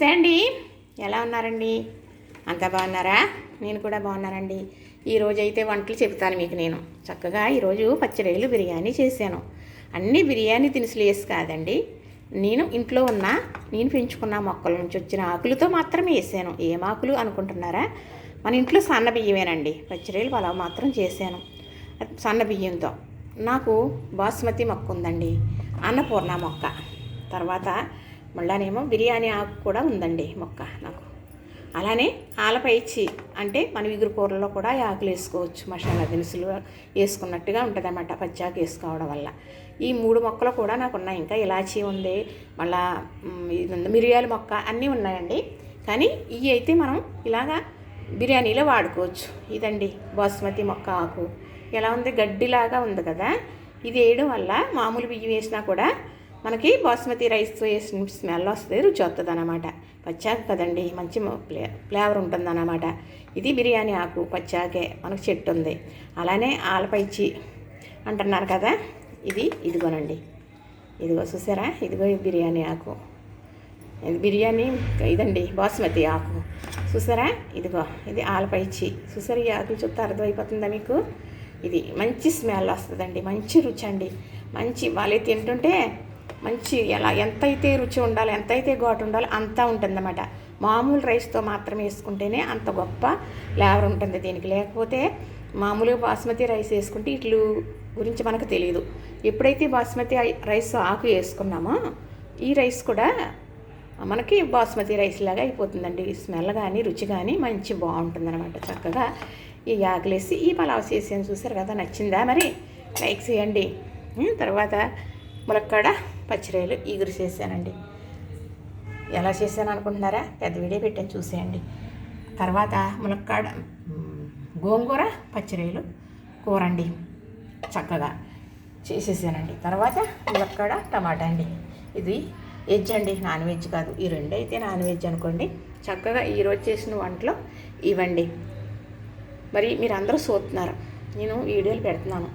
నమస్తే అండి. ఎలా ఉన్నారండి? అంతా బాగున్నారా? నేను కూడా బాగున్నానండి. ఈరోజు అయితే వంటలు చెప్తాను మీకు నేను. చక్కగా ఈరోజు పచ్చడిలు బిర్యానీ చేశాను. అన్నీ బిర్యానీ దినుసులు వేసి కాదండి. నేను ఇంట్లో ఉన్న నేను పెంచుకున్న మొక్కల నుంచి వచ్చిన ఆకులతో మాత్రమే వేసాను. ఏం ఆకులు అనుకుంటున్నారా? మన ఇంట్లో సన్న బియ్యమేనండి. పచ్చడిలు పలావ్ మాత్రం చేశాను. సన్న బియ్యంతో. నాకు బాస్మతి మొక్క ఉందండి. అన్నపూర్ణ మొక్క. తర్వాత మళ్ళానేమో బిర్యానీ ఆకు కూడా ఉందండి మొక్క నాకు. అలానే ఆలపైచి అంటే మన ఇగురు కూరలో కూడా ఈ ఆకులు వేసుకోవచ్చు. మసాలా దినుసులు వేసుకున్నట్టుగా ఉంటుంది అన్నమాట పచ్చాకు వేసుకోవడం వల్ల. ఈ మూడు మొక్కలు కూడా నాకు ఉన్నాయి. ఇంకా ఇలాచీ ఉంది మళ్ళా ఇది ఉంది మిరియాల మొక్క అన్నీ ఉన్నాయండి. కానీ ఇవి అయితే మనం ఇలాగా బిర్యానీలో వాడుకోవచ్చు. ఇదండి బాస్మతి మొక్క ఆకు. ఎలా ఉంది? గడ్డిలాగా ఉంది కదా. ఇది వేయడం వల్ల మామూలు బియ్యం వేసినా కూడా మనకి బాస్మతి రైస్తో వేసిన స్మెల్ వస్తుంది రుచి వస్తుంది అనమాట పచ్చాకు కదండి మంచి ఫ్లే ఫ్లేవర్ ఉంటుందన్నమాట. ఇది బిర్యానీ ఆకు పచ్చాకే మనకు చెట్టు ఉంది. అలానే ఆలపైచి అంటున్నారు కదా ఇది ఇదిగోనండి. ఇదిగో చూసారా? ఇదిగో ఈ బిర్యానీ ఆకు. ఇది బిర్యానీ ఇదండి బాస్మతి ఆకు. చూసారా? ఇదిగో ఇది ఆలపైచి. చూసారా ఈ ఆకు చూస్తే అర్థమైపోతుందా మీకు? ఇది మంచి స్మెల్ వస్తుందండి మంచి రుచి అండి. మంచి వాళ్ళే తింటుంటే మంచి ఎలా ఎంతైతే రుచి ఉండాలి ఎంతైతే ఘాటు ఉండాలో అంతా ఉంటుందన్నమాట. మామూలు రైస్తో మాత్రమే వేసుకుంటేనే అంత గొప్ప లేవర్ ఉంటుంది దీనికి. లేకపోతే మామూలుగా బాస్మతి రైస్ వేసుకుంటే ఇట్లు గురించి మనకు తెలియదు. ఎప్పుడైతే బాస్మతి రైస్ ఆకు వేసుకున్నామో ఈ రైస్ కూడా మనకి బాస్మతి రైస్ లాగా అయిపోతుందండి. స్మెల్ కానీ రుచి కానీ మంచి బాగుంటుందన్నమాట చక్కగా. ఈ ఆకులేసి ఈ పలావ్ చేసాను చూసారు కదా నచ్చిందా మరి? లైక్ చేయండి. తర్వాత ములక్కాడ. పచ్చిరాయలు ఈగురు చేశానండి. ఎలా చేశాను అనుకుంటున్నారా? పెద్ద వీడియో పెట్టాను చూసేయండి. తర్వాత ములక్కాడ గోంగూర పచ్చిరాయలు కూర అండి చక్కగా చేసేసానండి. తర్వాత ములక్కాడ టమాటా అండి. ఇది వెజ్ అండి నాన్ వెజ్ కాదు. ఈ రెండు అయితే నాన్ వెజ్ అనుకోండి. చక్కగా ఈరోజు చేసిన వంటలో ఇవ్వండి మరి మీరు అందరూ చూస్తున్నారు. నేను వీడియోలు పెడుతున్నాను.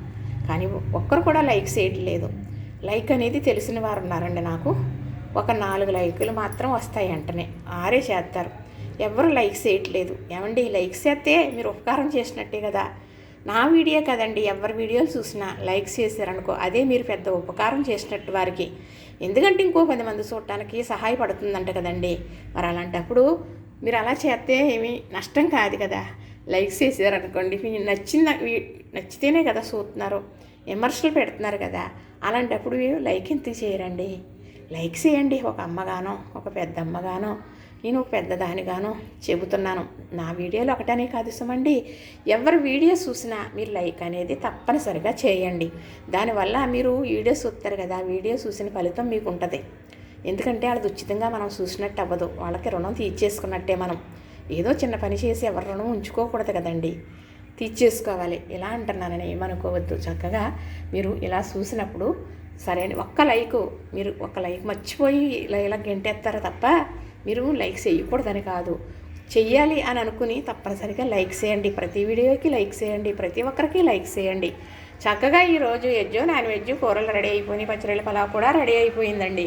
కానీ ఒక్కరు కూడా లైక్ చేయట్లేదు. లైక్ అనేది తెలిసిన వారు ఉన్నారండి నాకు. ఒక నాలుగు లైకులు మాత్రం వస్తాయి వెంటనే. ఆరే చేస్తారు. ఎవరు లైక్స్ చేయట్లేదు ఏమండి లైక్ చేస్తే మీరు ఉపకారం చేసినట్టే కదా. నా వీడియో కదండి ఎవరి వీడియోలు చూసినా లైక్స్ చేశారనుకో అదే మీరు పెద్ద ఉపకారం చేసినట్టు వారికి. ఎందుకంటే ఇంకో పది మంది చూడటానికి సహాయపడుతుందంట కదండి. మరి అలాంటప్పుడు మీరు అలా చేస్తే ఏమీ నష్టం కాదు కదా. లైక్స్ చేశారనుకోండి మీకు నచ్చిన నచ్చితేనే కదా చూస్తున్నారు. విమర్శలు పెడుతున్నారు కదా. అలాంటప్పుడు మీరు లైక్ ఎంత చేయరండి? లైక్ చేయండి ఒక అమ్మగానో ఒక పెద్ద అమ్మగానో నేను ఒక పెద్దదానిగానో చెబుతున్నాను. నా వీడియోలు ఒకటనే కాదు సుమండి. ఎవరి వీడియో చూసినా మీరు లైక్ అనేది తప్పనిసరిగా చేయండి. దానివల్ల మీరు వీడియో చూస్తారు కదా వీడియో చూసిన ఫలితం మీకు ఉంటుంది ఎందుకంటే వాళ్ళది ఉచితంగా మనం చూసినట్టు అవ్వదు. వాళ్ళకి రుణం తీర్చేసుకున్నట్టే మనం. ఏదో చిన్న పని చేసి ఎవరి రుణం ఉంచుకోకూడదు కదండి. తీర్చేసుకోవాలి. ఇలా అంటున్నానని ఏమనుకోవద్దు. చక్కగా మీరు ఇలా చూసినప్పుడు సరే అని ఒక్క లైక్ మీరు ఒక లైక్ మర్చిపోయి ఇలా ఇలా గెంటేస్తారు తప్ప మీరు లైక్ చేయకూడదని కాదు. చెయ్యాలి అని అనుకుని తప్పనిసరిగా లైక్ చేయండి. ప్రతి వీడియోకి లైక్ చేయండి. ప్రతి ఒక్కరికి లైక్ చేయండి. చక్కగా ఈరోజు వెజ్ నాన్ వెజ్ కూరలు రెడీ అయిపోయినాయి. పచ్చడిల పలావ్ కూడా రెడీ అయిపోయిందండి.